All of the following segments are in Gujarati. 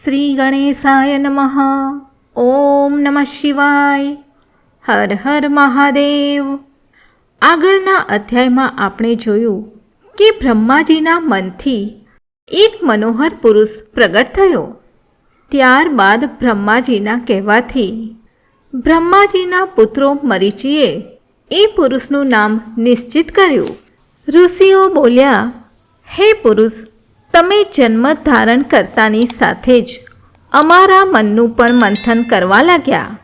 શ્રી ગણેશાય નમઃ ઓમ નમઃ શિવાય હર હર મહાદેવ આગળના અધ્યાયમાં આપણે જોયું કે બ્રહ્માજીના મનથી એક મનોહર પુરુષ પ્રગટ થયો. ત્યારબાદ બ્રહ્માજીના કહેવાથી બ્રહ્માજીના પુત્રો મરીચીએ એ પુરુષનું નામ નિશ્ચિત કર્યું. ઋષિઓ બોલ્યા, હે પુરુષ તમે જન્મ ધારણ કરતાની સાથે જ અમારા મનનું પણ મંથન કરવા લાગ્યા.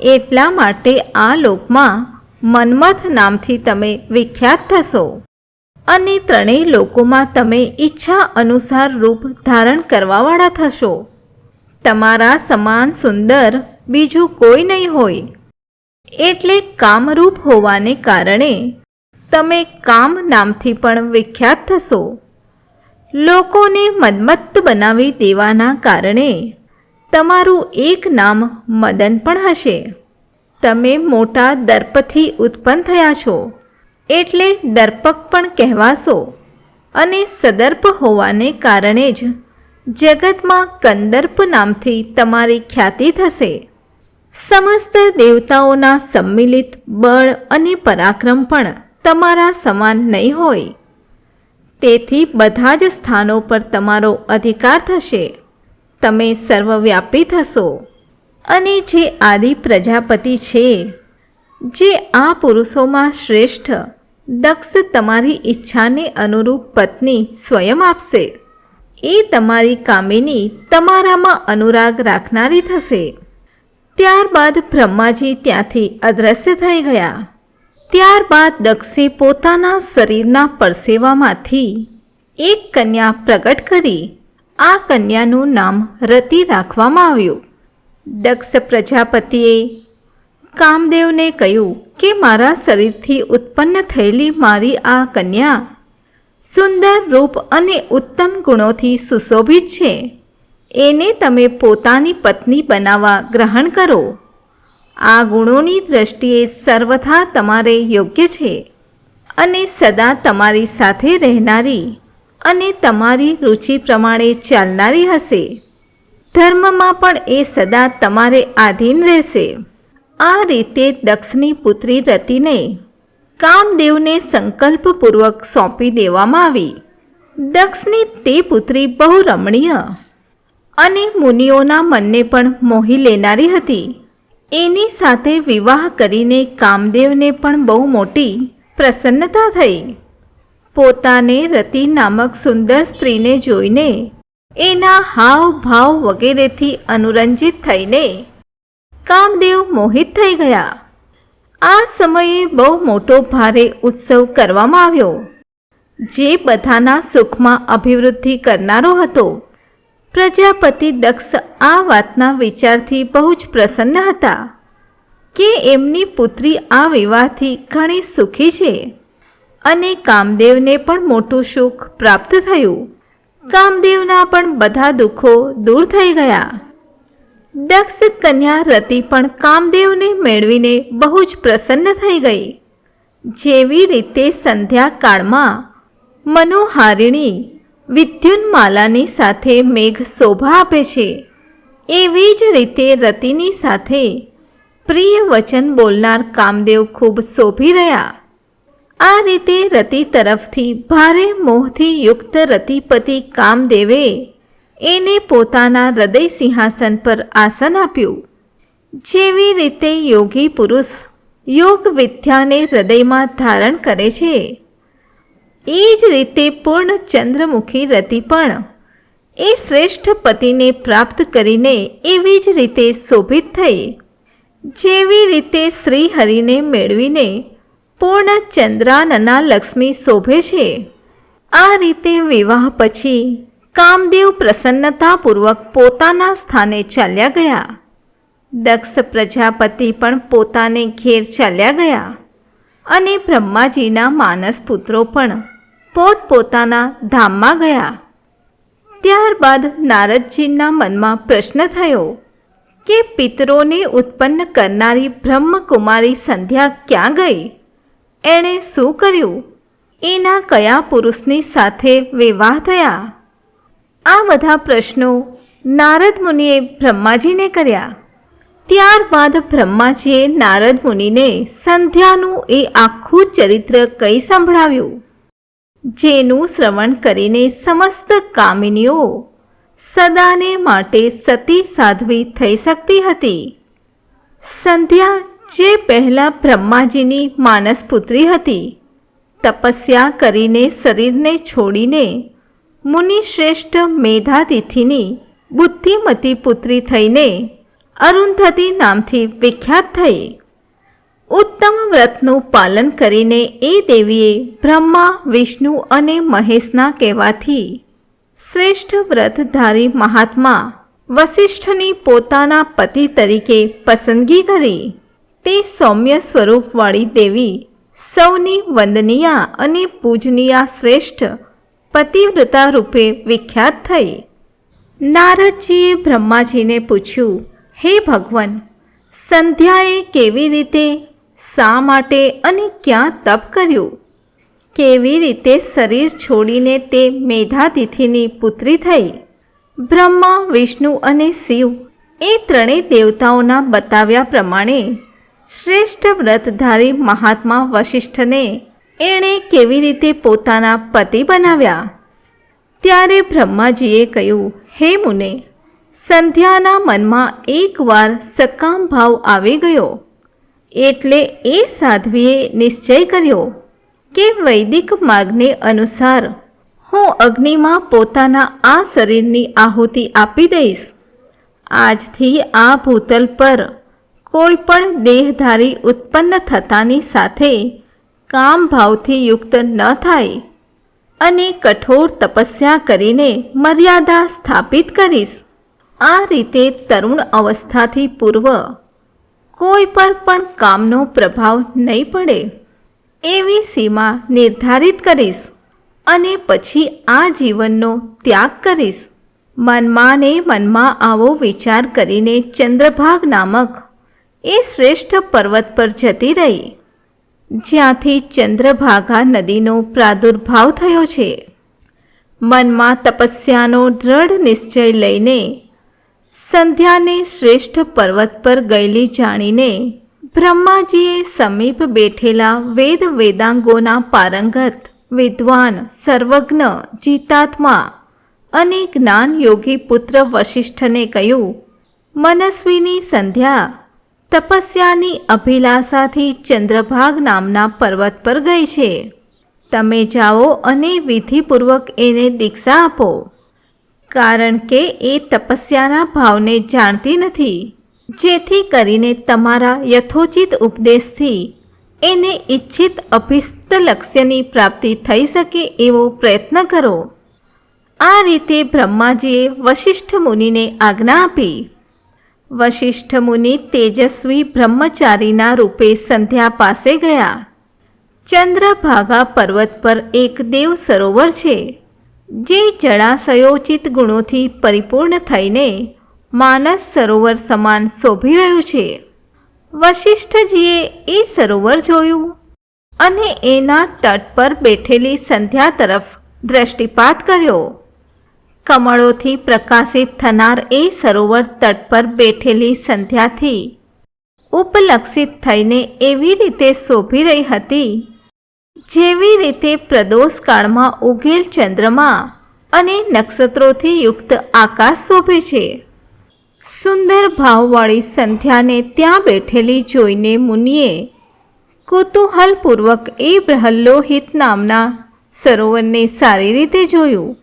એટલા માટે આ લોકમાં મન્મથ નામથી તમે વિખ્યાત થશો. અને ત્રણેય લોકોમાં તમે ઈચ્છા અનુસાર રૂપ ધારણ કરવાવાળા થશો. તમારા સમાન સુંદર બીજું કોઈ નહીં હોય. એટલે કામરૂપ હોવાને કારણે તમે કામ નામથી પણ વિખ્યાત થશો. લોકોને મન્મત્ત બનાવી દેવાના કારણે. તમારું એક નામ મદન પણ હશે. તમે મોટા દર્પથી ઉત્પન્ન થયા છો. એટલે દર્પક પણ કહેવાશો. અને સદર્પ હોવાને કારણે જ જગતમાં કંદર્પ નામથી તમારી ખ્યાતિ થશે. સમસ્ત દેવતાઓના સંમિલિત બળ અને પરાક્રમ પણ તમારા સમાન નહીં હોય. તેથી બધા જ સ્થાનો પર તમારો અધિકાર થશે. તમે સર્વવ્યાપી થશો. અને જે આદિ પ્રજાપતિ છે, જે આ પુરુષોમાં શ્રેષ્ઠ, દક્ષ તમારી ઈચ્છાને અનુરૂપ પત્ની સ્વયં આપશે. એ તમારી કામિની તમારામાં અનુરાગ રાખનારી થશે. ત્યારબાદ બ્રહ્માજી ત્યાંથી અદૃશ્ય થઈ ગયા. ત્યારબાદ દક્ષે પોતાના શરીરના પરસેવામાંથી એક કન્યા પ્રગટ કરી. આ કન્યાનું નામ રતિ રાખવામાં આવ્યું. દક્ષ પ્રજાપતિએ કામદેવને કહ્યું કે, મારા શરીરથી ઉત્પન્ન થયેલી મારી આ કન્યા સુંદર રૂપ અને ઉત્તમ ગુણોથી સુશોભિત છે. એને તમે પોતાની પત્ની બનાવવા ગ્રહણ કરો. આ ગુણોની દ્રષ્ટિએ સર્વથા તમારે યોગ્ય છે અને સદા તમારી સાથે રહેનારી અને તમારી રુચિ પ્રમાણે ચાલનારી હશે. ધર્મમાં પણ એ સદા તમારે આધીન રહેશે. આ રીતે દક્ષની પુત્રી રતિને કામદેવને સંકલ્પપૂર્વક સોંપી દેવામાં આવી. દક્ષની તે પુત્રી બહુ રમણીય અને મુનિઓના મનને પણ મોહી લેનારી હતી. એની સાથે વિવાહ કરીને કામદેવને પણ બહુ મોટી પ્રસન્નતા થઈ. પોતાને રતિ નામક સુંદર સ્ત્રીને જોઈને એના હાવ ભાવ વગેરેથી અનુરંજિત થઈને કામદેવ મોહિત થઈ ગયા. આ સમયે બહુ મોટો ભારે ઉત્સવ કરવામાં આવ્યો. જે બધાના સુખમાં અભિવૃદ્ધિ કરનારો હતો. પ્રજાપતિ દક્ષ આ વાતના વિચારથી બહુ જ પ્રસન્ન હતા કે એમની પુત્રી આ વિવાહથી ઘણી સુખી છે અને કામદેવને પણ મોટું સુખ પ્રાપ્ત થયું. કામદેવના પણ બધા દુઃખો દૂર થઈ ગયા. દક્ષ કન્યા રતિ પણ કામદેવને મેળવીને બહુ જ પ્રસન્ન થઈ ગઈ. જેવી રીતે સંધ્યાકાળમાં મનોહારિણી વિદ્યુન્માલાની સાથે મેઘ શોભા આપે છે. એવી જ રીતે રતિની સાથે પ્રિય વચન બોલનાર કામદેવ ખૂબ શોભી રહ્યા. આ રીતે રતિ તરફથી ભારે મોહથી યુક્ત રતિપતિ કામદેવે એને પોતાના હૃદય સિંહાસન પર આસન આપ્યું. જેવી રીતે યોગી પુરુષ યોગ વિદ્યાને હૃદયમાં ધારણ કરે છે. એ જ રીતે પૂર્ણ ચંદ્રમુખી રતિ પણ. એ શ્રેષ્ઠ પતિને પ્રાપ્ત કરીને એવી જ રીતે શોભિત થઈ. જેવી રીતે શ્રી હરિને મેળવીને પૂર્ણ ચંદ્રાનના લક્ષ્મી શોભે છે. આ રીતે વિવાહ પછી કામદેવ પ્રસન્નતાપૂર્વક પોતાના સ્થાને ચાલ્યા ગયા. દક્ષ પ્રજાપતિ પણ પોતાને ઘેર ચાલ્યા ગયા અને બ્રહ્માજીના માનસ પુત્રો પણ પોતપોતાના ધામમાં ગયા. ત્યારબાદ નારદજીના મનમાં પ્રશ્ન થયો કે પિતરોને ઉત્પન્ન કરનારી બ્રહ્મકુમારી સંધ્યા ક્યાં ગઈ? એણે શું કર્યું? એના કયા પુરુષની સાથે વિવાહ થયા? આ બધા પ્રશ્નો નારદ મુનિએ બ્રહ્માજીને કર્યા. ત્યારબાદ બ્રહ્માજીએ નારદ મુનિને સંધ્યાનું એ આખું ચરિત્ર કઈ સંભળાવ્યું? જેનું શ્રવણ કરીને સમસ્ત કામિનીઓ સદાને માટે સતી સાધ્વી થઈ શકતી હતી. સંધ્યા જે પહેલાં બ્રહ્માજીની માનસપુત્રી હતી, તપસ્યા કરીને શરીરને છોડીને મુનિશ્રેષ્ઠ મેધાતિથિની બુદ્ધિમતી પુત્રી થઈને અરુંધતી નામથી વિખ્યાત થઈ. ઉત્તમ વ્રતનું પાલન કરીને એ દેવીએ બ્રહ્મા, વિષ્ણુ અને મહેશના કહેવાથી શ્રેષ્ઠ વ્રતધારી મહાત્મા વસિષ્ઠની પોતાના પતિ તરીકે પસંદગી કરી તે સૌમ્ય સ્વરૂપવાળી દેવી સૌની વંદનીયા અને પૂજનીયા શ્રેષ્ઠ પતિવ્રતા રૂપે વિખ્યાત થઈ. નારદજીએ બ્રહ્માજીને પૂછ્યું, હે ભગવાન, સંધ્યાએ કેવી રીતે શા માટે અને ક્યાં તપ કર્યું? કેવી રીતે શરીર છોડીને તે મેધાતિથિની પુત્રી થઈ? બ્રહ્મા, વિષ્ણુ અને શિવ એ ત્રણેય દેવતાઓના બતાવ્યા પ્રમાણે શ્રેષ્ઠ વ્રતધારી મહાત્મા વશિષ્ઠને એણે કેવી રીતે પોતાના પતિ બનાવ્યા? ત્યારે બ્રહ્માજીએ કહ્યું, હે મુને, સંધ્યાના મનમાં એકવાર સકામ ભાવ આવી ગયો. એટલે એ સાધ્વીએ નિશ્ચય કર્યો કે વૈદિક માર્ગને અનુસાર હું અગ્નિમાં પોતાના આ શરીરની આહુતિ આપી દઈશ. આજથી આ ભૂતલ પર કોઈ પણ દેહધારી ઉત્પન્ન થતાની સાથે કામ ભાવથી યુક્ત ન થાય અને કઠોર તપસ્યા કરીને મર્યાદા સ્થાપિત કરીશ. આ રીતે તરુણ અવસ્થાથી પૂર્વ કોઈ પર પણ કામનો પ્રભાવ નહીં પડે. એવી સીમા નિર્ધારિત કરીશ અને પછી આ જીવનનો ત્યાગ કરીશ. મનમાં ને મનમાં આવો વિચાર કરીને ચંદ્રભાગ નામક એ શ્રેષ્ઠ પર્વત પર જતી રહી. જ્યાંથી ચંદ્રભાગા નદીનો પ્રાદુર્ભાવ થયો છે. મનમાં તપસ્યાનો દ્રઢ નિશ્ચય લઈને સંધ્યાને શ્રેષ્ઠ પર્વત પર ગયેલી જાણીને બ્રહ્માજીએ સમીપ બેઠેલા વેદ વેદાંગોના પારંગત, વિદ્વાન, સર્વજ્ઞ, જીતાત્મા અને જ્ઞાન યોગી પુત્ર વશિષ્ઠને કહ્યું, મનસ્વીની સંધ્યા તપસ્યાની અભિલાષાથી ચંદ્રભાગ નામના પર્વત પર ગઈ છે. તમે જાઓ અને વિધિપૂર્વક એને દીક્ષા આપો. કારણ કે એ તપસ્યાના ભાવને જાણતી નથી. જેથી કરીને તમારા યથોચિત ઉપદેશથી એને ઈચ્છિત અભિષ્ટ લક્ષ્યની પ્રાપ્તિ થઈ શકે એવો પ્રયત્ન કરો. આ રીતે બ્રહ્માજીએ વશિષ્ઠ મુનિને આજ્ઞા આપી. વશિષ્ઠ મુનિ તેજસ્વી બ્રહ્મચારીના રૂપે સંધ્યા પાસે ગયા. ચંદ્રભાગા પર્વત પર એક દેવ સરોવર છે. જે જળાશયોચિત ગુણોથી પરિપૂર્ણ થઈને માનસ સરોવર સમાન શોભી રહ્યું છે. વશિષ્ઠજીએ એ સરોવર જોયું અને એના તટ પર બેઠેલી સંધ્યા તરફ દ્રષ્ટિપાત કર્યો. કમળોથી પ્રકાશિત થનાર એ સરોવર તટ પર બેઠેલી સંધ્યાથી ઉપલક્ષિત થઈને એવી રીતે શોભી રહી હતી જેવી રીતે પ્રદોષ કાળમાં ઉગેલ ચંદ્રમા અને નક્ષત્રોથી યુક્ત આકાશ શોભે છે. સુંદર ભાવવાળી સંધ્યાને ત્યાં બેઠેલી જોઈને મુનિએ કુતૂહલપૂર્વક એ બ્રહલ્લોહિત નામના સરોવરને સારી રીતે જોયું.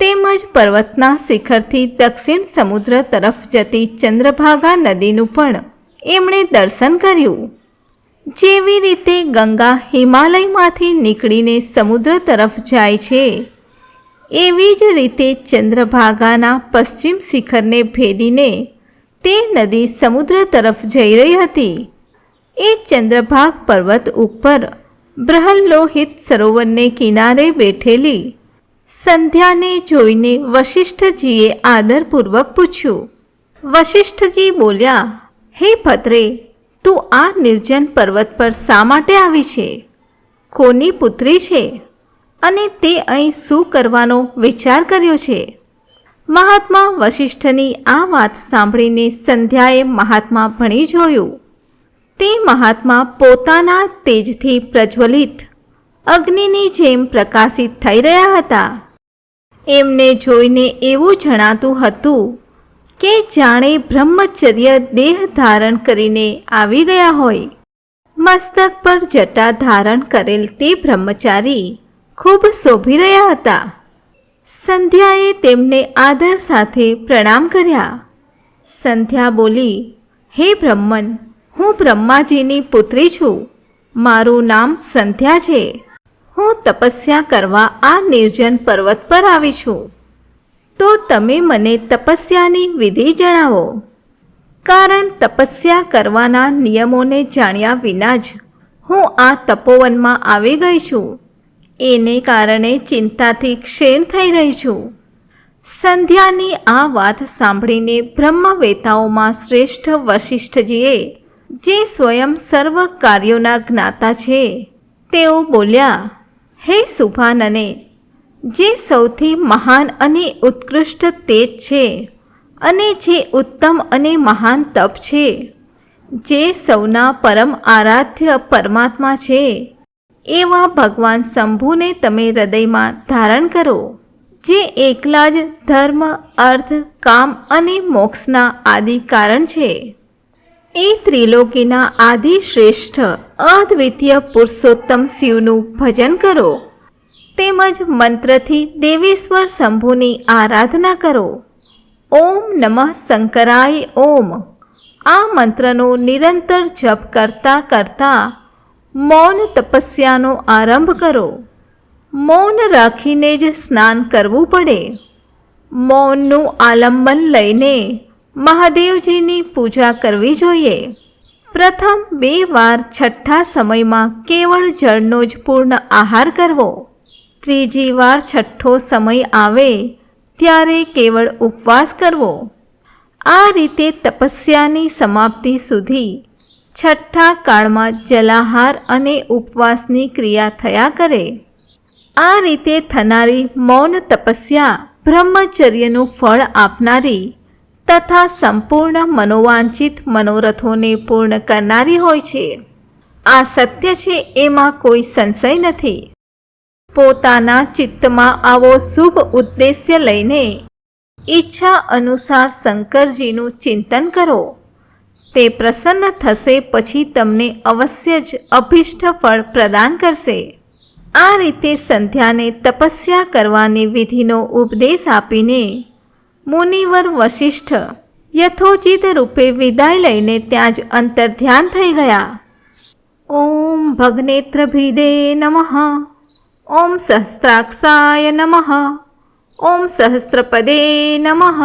તેમજ પર્વતના શિખરથી દક્ષિણ સમુદ્ર તરફ જતી ચંદ્રભાગા નદીનું પણ એમણે દર્શન કર્યું. જેવી રીતે ગંગા હિમાલયમાંથી નીકળીને સમુદ્ર તરફ જાય છે, એવી જ રીતે ચંદ્રભાગાના પશ્ચિમ શિખરને ભેદીને તે નદી સમુદ્ર તરફ જઈ રહી હતી. એ ચંદ્રભાગ પર્વત ઉપર બ્રહલ્લોહિત સરોવરને કિનારે બેઠેલી સંધ્યાને જોઈને વશિષ્ઠજીએ આદરપૂર્વક પૂછ્યું, વશિષ્ઠજી બોલ્યા, હે ભદ્રે તું આ નિર્જન પર્વત પર શા માટે આવી છે? કોની પુત્રી છે? અને તે અહીં શું કરવાનો વિચાર કર્યો છે? મહાત્મા વશિષ્ઠની આ વાત સાંભળીને સંધ્યાએ મહાત્મા ભણી જોયું. તે મહાત્મા પોતાના તેજથી પ્રજ્વલિત, અગ્નિની જેમ પ્રકાશિત થઈ રહ્યા હતા. એમને જોઈને એવું જણાતું હતું કે જાણે બ્રહ્મચર્ય દેહ ધારણ કરીને આવી ગયા હોય. મસ્તક પર જટા ધારણ કરેલ તે બ્રહ્મચારી ખૂબ શોભી રહ્યા હતા. સંધ્યાએ તેમને આદર સાથે પ્રણામ કર્યા. સંધ્યા બોલી, હે બ્રહ્મન, હું બ્રહ્માજીની પુત્રી છું. મારું નામ સંધ્યા છે. હું તપસ્યા કરવા આ નિર્જન પર્વત પર આવી છું. તો તમે મને તપસ્યાની વિધિ જણાવો. કારણ તપસ્યા કરવાના નિયમોને જાણ્યા વિના જ હું આ તપોવનમાં આવી ગઈ છું. એને કારણે ચિંતાથી ક્ષીણ થઈ રહી છું. સંધ્યાની આ વાત સાંભળીને બ્રહ્મવેતાઓમાં શ્રેષ્ઠ વશિષ્ઠજીએ, જે સ્વયં સર્વ કાર્યોના જ્ઞાતા છે, તેઓ બોલ્યા, હે સુભાનને જે સૌથી મહાન અને ઉત્કૃષ્ટ તેજ છે અને જે ઉત્તમ અને મહાન તપ છે, જે સૌના પરમ આરાધ્ય પરમાત્મા છે. એવા ભગવાન શંભુને તમે હૃદયમાં ધારણ કરો, જે એકલા જ ધર્મ, અર્થ, કામ અને મોક્ષના આદિ કારણ છે. એ ત્રિલોકીના આદિ શ્રેષ્ઠ અદ્વિતીય પુરુષોત્તમ શિવનું ભજન કરો. તેમજ મંત્રથી દેવેશ્વર શંભુની આરાધના કરો. ઓમ નમઃ શંકરાય ઓમ. આ મંત્રનો નિરંતર જપ કરતા કરતા મૌન તપસ્યાનો આરંભ કરો. મૌન રાખીને જ સ્નાન કરવું પડે. મૌનનું આલંબન લઈને મહાદેવજીની પૂજા કરવી જોઈએ. પ્રથમ બે વાર છઠ્ઠા સમયમાં કેવળ જળનો જ પૂર્ણ આહાર કરવો. ત્રીજી વાર છઠ્ઠો સમય આવે, ત્યારે કેવળ ઉપવાસ કરવો. આ રીતે તપસ્યાની સમાપ્તિ સુધી છઠ્ઠા કાળમાં જલાહાર અને ઉપવાસની ક્રિયા થયા કરે. આ રીતે થનારી મૌન તપસ્યા બ્રહ્મચર્યનું ફળ આપનારી તથા સંપૂર્ણ મનોવાંછિત મનોરથોને પૂર્ણ કરનારી હોય છે. આ સત્ય છે, એમાં કોઈ સંશય નથી. પોતાના ચિત્તમાં આવો શુભ ઉદ્દેશ્ય લઈને ઈચ્છા અનુસાર શંકરજીનું ચિંતન કરો. તે પ્રસન્ન થશે પછી તમને અવશ્ય જ અભિષ્ટ ફળ પ્રદાન કરશે. આ રીતે સંધ્યાને તપસ્યા કરવાની વિધિનો ઉપદેશ આપીને મુનિવર વશિષ્ઠ યથોચિત રૂપે વિદાય લઈને ત્યાં જ અંતર ધ્યાન થઈ ગયા. ઓમ ભગ્નેત્રભીદે નમઃ. ઓમ સહસ્ત્રાક્ષાય નમઃ ઓમ સહસ્ત્રપદે નમઃ